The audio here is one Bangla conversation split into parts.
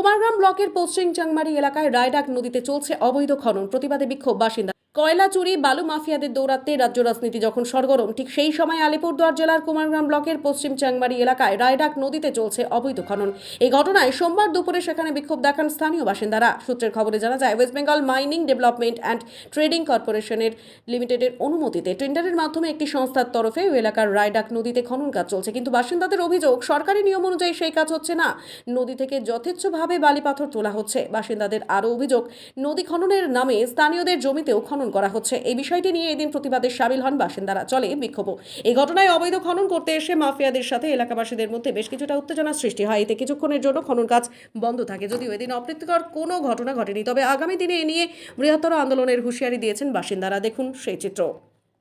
কুমারগ্রাম ব্লকের পশ্চিম চাংমারি এলাকায় রায়ডাক নদীতে চলছে অবৈধ খনন। প্রতিবাদে বিক্ষোভ বাসিন্দা। কয়লা চুরি, বালু মাফিয়াদের দৌরাত্মে রাজ্য রাজনীতি যখন সরগরম, ঠিক সেই সময় আলিপুরদুয়ার জেলার কুমারগ্রাম ব্লকের পশ্চিম চাংমারি এলাকায় রায়ডাক নদীতে চলছে অবৈধ খনন। এই ঘটনায় সোমবার দুপুরে সেখানে বিক্ষোভ দেখান স্থানীয় বাসিন্দারা। সূত্রের খবরে জানা যায়, West Bengal mining development and trading কর্পোরেশনের লিমিটেডের অনুমতিতে টেন্ডারের মাধ্যমে একটি সংস্থার তরফে ওই এলাকার রায়ডাক নদীতে খনন কাজ চলছে। কিন্তু বাসিন্দাদের অভিযোগ, সরকারি নিয়ম অনুযায়ী সেই কাজ হচ্ছে না। নদী থেকে যথেচ্ছভাবে বালি পাথর তোলা হচ্ছে। বাসিন্দাদের আরও অভিযোগ, নদী খননের নামে স্থানীয়দের জমিতেও খনন করা হচ্ছে। এই বিষয়টি নিয়ে এদিন প্রতিবাদে সামিল হন বাসিন্দারা। চলে বিক্ষোভ। এই ঘটনায় অবৈধ খনন করতে এসে মাফিয়াদের সাথে এলাকাবাসীদের মধ্যে বেশ কিছুটা উত্তেজনার সৃষ্টি হয়। এতে কিছুক্ষণের জন্য খনন কাজ বন্ধ থাকে। যদিও এদিন অপ্রীতিকর কোনো ঘটনা ঘটেনি, তবে আগামী দিনে এ নিয়ে বৃহত্তর আন্দোলনের হুঁশিয়ারি দিয়েছেন বাসিন্দারা। দেখুন সেই চিত্র।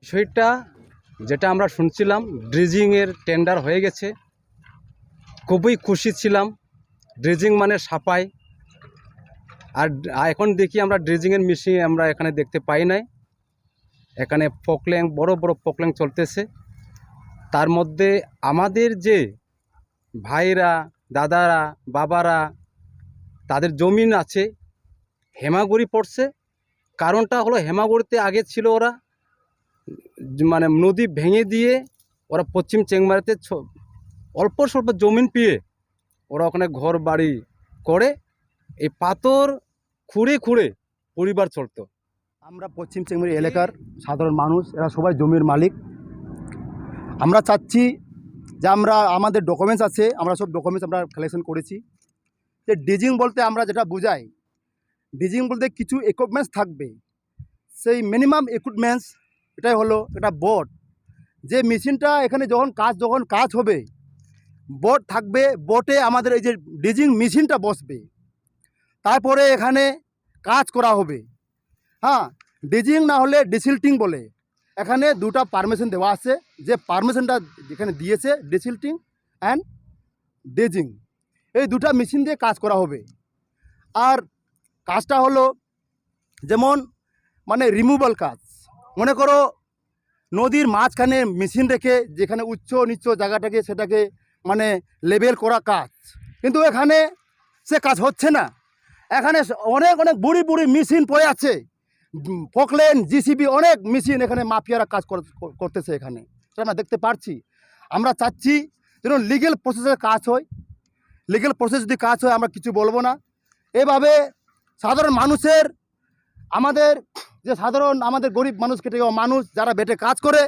বিষয়টা যেটা আমরা শুনছিলাম ড্রেজিংয়ের টেন্ডার হয়ে গেছে। খুবই খুশি ছিলাম। ড্রেজিং মানে সাফাই আর এখন দেখি আমরা ড্রেজিংয়ের মেশিন আমরা এখানে দেখতে পাই নাই। এখানে পকল্যাং বড় বড় পকল্যাং চলতেছে। তার মধ্যে আমাদের যে ভাইরা, দাদারা, বাবারা, তাদের জমিন আছে, হেমাগুড়ি পড়ছে। কারণটা হলো হেমাগুড়িতে আগে ছিল ওরা মানে নদী ভেঙে দিয়ে ওরা পশ্চিম চেংমারিতে অল্প স্বল্প জমিন পেয়ে ওরা ওখানে ঘর বাড়ি করে এই পাথর খুঁড়ে খুঁড়ে পরিবার চলতো। আমরা পশ্চিম চেঙ্গুরি এলাকার সাধারণ মানুষ এরা সবাই জমির মালিক। আমরা চাচ্ছি যে আমরা আমাদের ডকুমেন্টস আছে আমরা সব ডকুমেন্টস আমরা কালেকশন করেছি। যে ডিজিং বলতে আমরা যেটা বুঝাই ডিজিং বলতে কিছু ইকুইপমেন্টস থাকবে। সেই মিনিমাম ইকুইপমেন্টস এটাই হলো এটা বোট যে মেশিনটা এখানে যখন কাজ যখন কাজ হবে বোট থাকবে, বোটে আমাদের এই যে ডিজিং মেশিনটা বসবে। তারপরে এখানে কাজ করা হবে। হ্যাঁ ডিজিং না হলে ডিসিল্টিং বলে। এখানে দুটা পারমিশন দেওয়া আছে। যে পারমিশনটা যেখানে দিয়েছে, ডিসিল্টিং অ্যান্ড ডেজিং। এই দুটা মেশিন দিয়ে কাজ করা হবে। আর কাজটা হলো যেমন মানে রিমুভাল কাজ। মনে করো নদীর মাঝখানে মেশিন রেখে যেখানে উচ্চ নিচ্চ জায়গাটাকে সেটাকে মানে লেবেল করা কাজ। কিন্তু এখানে সে কাজ হচ্ছে না। এখানে অনেক অনেক বুড়ি বুড়ি মেশিন পড়ে আছে। ফকলেন, জিসিবি অনেক মেশিন এখানে মাফিয়ারা কাজ কর- কর- করতেছে এখানে। সেটা আমরা দেখতে পারছি। আমরা চাচ্ছি যেন লিগেল প্রসেসের কাজ হয়। লিগেল প্রসেস যদি কাজ হয়, আমরা কিছু বলব না। এভাবে সাধারণ মানুষের, আমাদের যে সাধারণ, আমাদের গরিব মানুষ কেটে মানুষ যারা বেটে কাজ করে,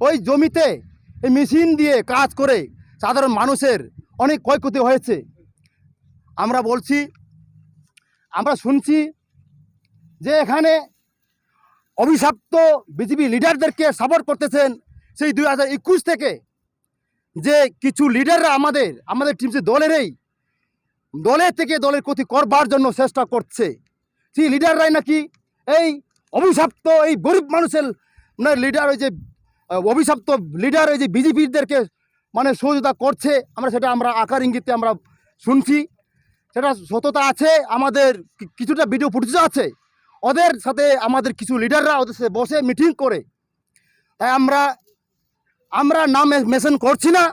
ওই জমিতে এই মেশিন দিয়ে কাজ করে সাধারণ মানুষের অনেক ক্ষয়ক্ষতি হয়েছে। আমরা বলছি, আমরা শুনছি যে এখানে অভিশপ্ত বিজেপি লিডারদেরকে সাপোর্ট করতেছেন সেই দুই হাজার একুশ থেকে। যে কিছু লিডাররা আমাদের আমাদের টিম দলেরই দলের থেকে দলের ক্ষতি করবার জন্য চেষ্টা করছে। সেই লিডাররাই নাকি এই অভিশপ্ত, এই গরিব মানুষের মানে লিডার ওই যে, অভিশপ্ত লিডার ওই যে বিজেপিদেরকে মানে সহযোগিতা করছে, আমরা সেটা আমরা আকার ইঙ্গিতে আমরা শুনছি। সেটা সততা আছে, আমাদের কিছুটা ভিডিও ফুটেজ আছে। ওদের সাথে আমাদের কিছু লিডাররা ওদের সাথে বসে মিটিং করে। তাই আমরা আমরা নাম মেনশন করছি না।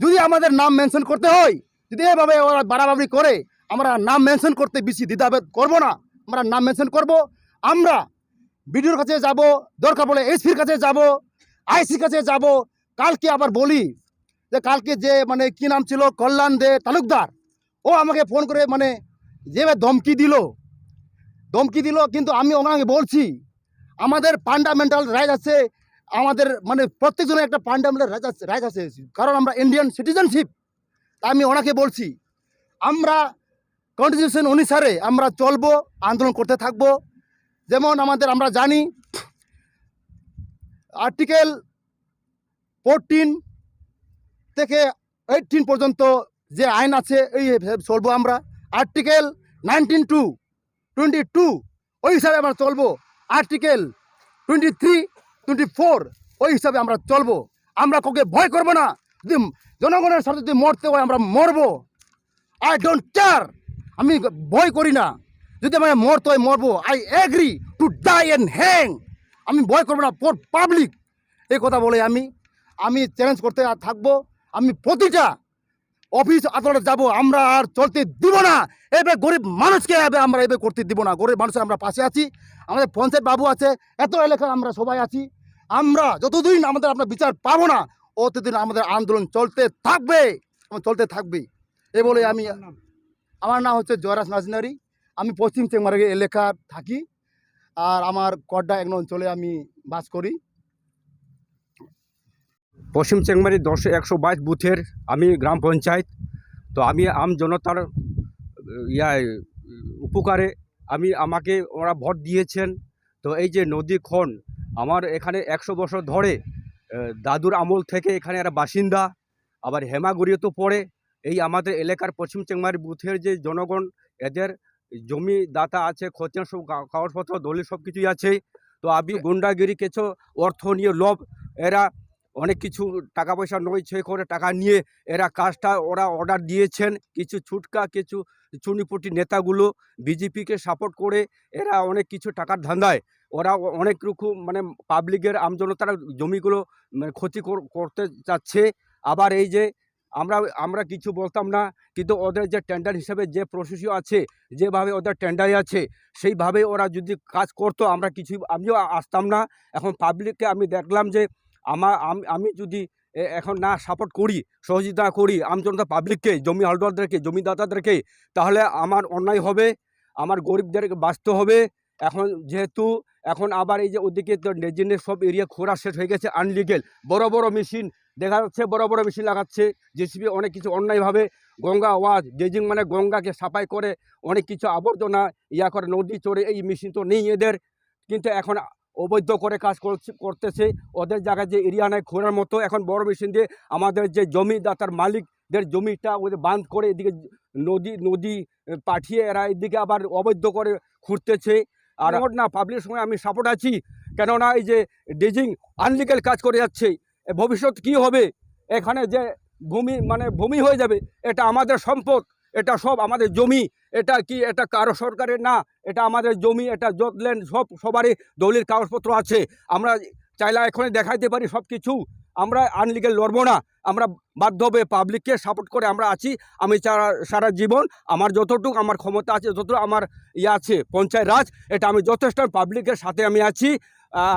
যদি আমাদের নাম মেনশন করতে হয়, যদি এভাবে ওরা বাড়াবাড়ি করে, আমরা নাম মেনশন করতে বেশি দ্বিধাবোধ করব না। আমরা নাম মেনশন করব। আমরা বিডিওর কাছে যাব, দরকার পড়লে এসপির কাছে যাব আইসির কাছে যাব। কালকে আবার বলি যে কালকে যে মানে কি নাম ছিল? কল্যাণ দে তালুকদার। ও আমাকে ফোন করে মানে যেভাবে ধমকি দিল। ধমকি দিল, কিন্তু আমি ওনাকে বলছি, আমাদের ফান্ডামেন্টাল রাইট আছে, আমাদের মানে প্রত্যেকজনের একটা ফান্ডামেন্টাল রাইট আছে রাইট আছে। কারণ আমরা ইন্ডিয়ান সিটিজেনশিপ তাই আমি ওনাকে বলছি, আমরা কনস্টিটিউশন অনুসারে আমরা চলবো, আন্দোলন করতে থাকব। যেমন আমাদের, আমরা জানি আর্টিকেল ফোরটিন থেকে এইটিন পর্যন্ত যে আইন আছে, এই চলবো আমরা। Article nineteen to twenty two ওই হিসাবে আমরা চলবো। Article twenty three twenty four ওই হিসাবে আমরা চলবো। আমরা কাউকে ভয় করব না। যদি জনগণের সাথে যদি মরতে হয়, আমরা মরবো। আই ডোন্ট কেয়ার আমি ভয় করি না। যদি আমাকে মরতে হয়, মরবো। I agree to die and hang আমি ভয় করব না ফর পাবলিক এই কথা বলে আমি। আমি চ্যালেঞ্জ করতে থাকব। আমি প্রতিটা অফিস আদালতে যাব আমরা আর চলতে দিব না। এবার গরিব মানুষকে এবার আমরা এবার করতে দিব না। গরিব মানুষের আমরা পাশে আছি আমাদের পঞ্চায়েত বাবু আছে এত এলাকার আমরা সবাই আছি। আমরা যতদিন আমাদের আমরা বিচার পাবো না অতদিন আমাদের আন্দোলন চলতে থাকবে এবং চলতে থাকবে এ বলে আমি আমার নাম হচ্ছে জয়রাজ নাজনারি। আমি পশ্চিম চেংমার্গ এলাকা থাকি আর আমার কড্ডা এক অঞ্চলে আমি বাস করি। পশ্চিম চেংমারি দশ একশো বাইশ বুথের আমি গ্রাম পঞ্চায়েত। তো আমি আম জনতার ইয়া উপকারে আমি আমাকে ওরা ভোট দিয়েছেন। তো এই যে নদী খন, আমার এখানে একশো বছর ধরে দাদুর আমল থেকে এখানে এরা বাসিন্দা, আবার হেমাগুড়িও তো পড়ে। এই আমাদের এলাকার পশ্চিম চেংমারি বুথের যে জনগণ, এদের জমি দাতা আছে খতিয়ান সব কাগজপত্র, দলিল সব কিছুই আছে। তো আমি গুন্ডাগিরি কিছু অর্থ নিয়ে লোভ, এরা অনেক কিছু টাকা পয়সা নয় ছয় করে টাকা নিয়ে এরা কাজটা ওরা অর্ডার দিয়েছেন। কিছু ছুটকা, কিছু চুনিপুটি নেতাগুলো বিজেপিকে সাপোর্ট করে এরা অনেক কিছু টাকার ধান্দায়। ওরা অনেক রকম মানে পাবলিকের আমজনতার জমিগুলো মানে ক্ষতি করতে চাচ্ছে। আবার এই যে আমরা আমরা কিছু বলতাম না, কিন্তু ওদের যে টেন্ডার হিসেবে যে প্রসেসিও আছে, যেভাবে ওদের টেন্ডারে আছে, সেইভাবে ওরা যদি কাজ করতো, আমরা কিছু আমিও আসতাম না। এখন পাবলিককে আমি দেখলাম যে আমার আমি যদি এখন না সাপোর্ট করি, সহযোগিতা করি, আমজনতা পাবলিককে জমি হোল্ডারদেরকে জমিদাতাদেরকে, তাহলে আমার অন্যায় হবে, আমার গরিবদেরকে বাঁচতে হবে। এখন যেহেতু, এখন আবার এই যে ওদিকে তো নেজিনের সব এরিয়া খোরা শেষ হয়ে গেছে আনলিগেল বড় বড় মেশিন দেখা যাচ্ছে বড় বড় মেশিন লাগাচ্ছে জেসিবি অনেক কিছু অন্যায়ভাবে গঙ্গা ওয়াজ ড্রেজিং মানে গঙ্গাকে সাফাই করে, অনেক কিছু আবর্জনা ইয়া করে, নদী চড়ে, এই মেশিন তো নেই এদের, কিন্তু এখন অবৈধ করে কাজ করছে করতেছে। ওদের জায়গায় যে এরিয়া নেয় খোঁড়ার মতো। এখন বড় মেশিন দিয়ে আমাদের যে জমিদাতার মালিকদের জমিটা ওদের বাঁধ করে এদিকে নদী নদী পাঠিয়ে এরা এদিকে আবার অবৈধ করে খুঁড়তেছে। আর আমার না পাবলিকের সঙ্গে আমি সাপোর্ট আছি। কেননা এই যে ড্রেজিং আনলিগাল কাজ করে যাচ্ছে। ভবিষ্যৎ কি হবে? এখানে যে ভূমি মানে ভূমি হয়ে যাবে এটা আমাদের সম্পদ। এটা সব আমাদের জমি, এটা কি, এটা কারও সরকারের? না, এটা আমাদের জমি, এটা জটল্যান্ড সব, সবারই দলিল কাগজপত্র আছে। আমরা চাইলে এখনই দেখাইতে পারি সব কিছু। আমরা আনলিগেল লড়বো না। আমরা বাধ্য হবে পাবলিককে সাপোর্ট করে আমরা আছি। আমি সারা জীবন আমার যতটুকু আমার ক্ষমতা আছে, যতটুকু আমার ইয়ে আছে, পঞ্চায়েত রাজ, এটা আমি যথেষ্ট পাবলিকের সাথে আমি আছি। আর